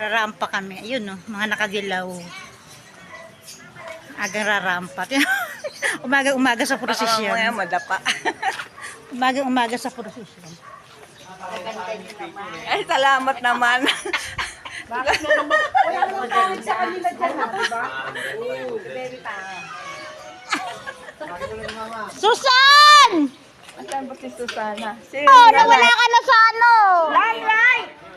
Rarampa kami. Ayun no, mga nakadilaw. Agang rarampa. Umaga-umaga sa Baka prosesyon. mamaya madapa. Umaga-umaga sa prosesyon. Ay, salamat naman. Susan! Saan ba si Susana? Si Oh, nawala ka na sa ano? Lamplight!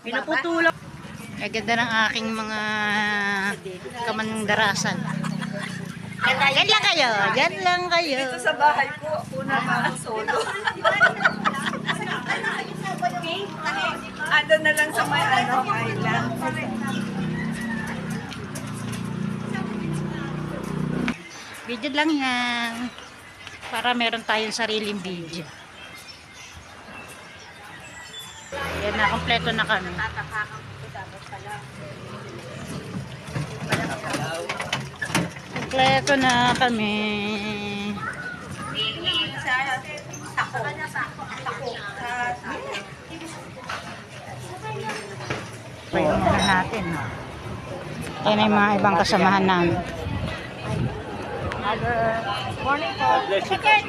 Pinaputulak. Ang ganda ng aking mga kamandarasan. Yan lang kayo. Yan lang kayo. Dito sa bahay ko, ako naman solo. Ano na lang sa may ano, island. Video lang yan. Para meron tayong sariling video. Yan na, kompleto na kami. Kompleto na kami. Tayo muna natin. Ayan na yung mga ibang kasamahan namin. Morning po.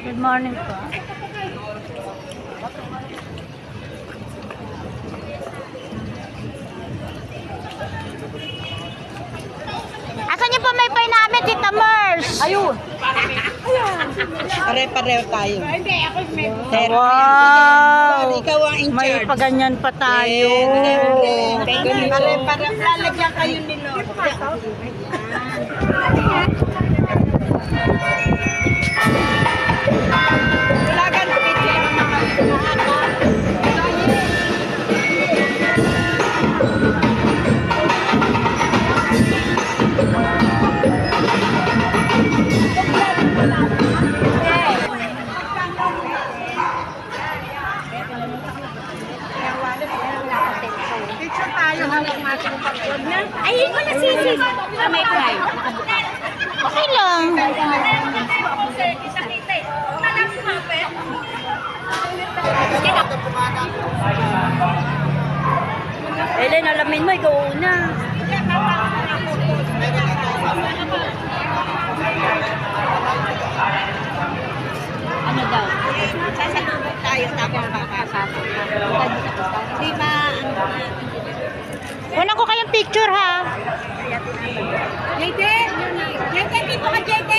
Good morning po. May pay namin, Tita Mers? Ayun. Pare-pareho tayo. Wow! Ikaw ang in May paganyan pa tayo. Pare-pareho. Lalagyan kayo ni natin yung pagod niya. Ay, wala sisi. Sa may fry. Okay lang. Ellen, alamin mo, ikaw una. Ano daw? Sasalubog tayo tapos papasok. Di ba, ano, Kunan ko kayong picture ha. JD! JD, dito ka, JD!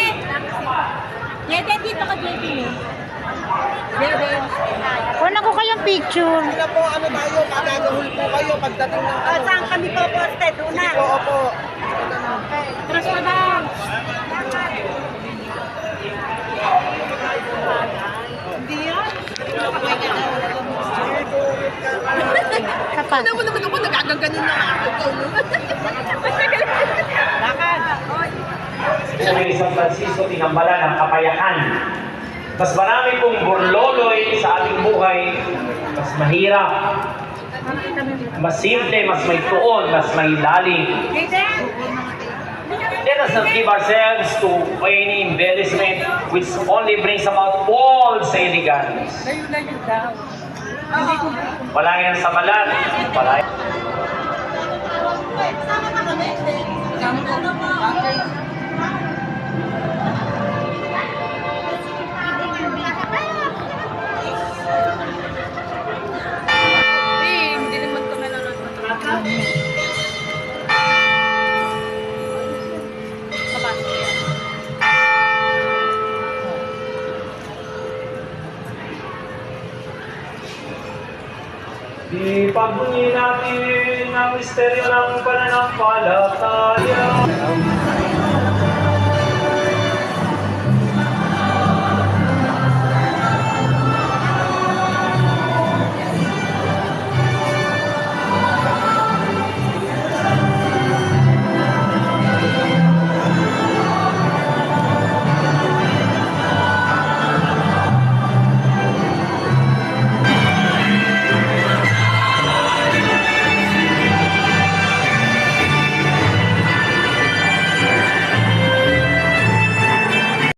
JD, dito ka, JD. JD. Kunan ko kayong picture. Sila po, ano tayo, magagahol po kayo pagdating ng Oh, saan kami po poste? Doon na. Oo po. Trust mo daw. Hindi yan. Kapat. Ano naman ako, nagagaganon na ako. Lakad. sa may San Francisco tinambalan ng kapayaan. Mas marami pong burloloy sa ating buhay, mas mahirap, mas simple, mas may tuon, mas may lalim. Let us not give ourselves to any embellishment which only brings about false elegance. Layo-layo daw. Wala yan sa balat. Wala yan. Hindi Ipagpunyi natin ang misteryo ng pananampalataya.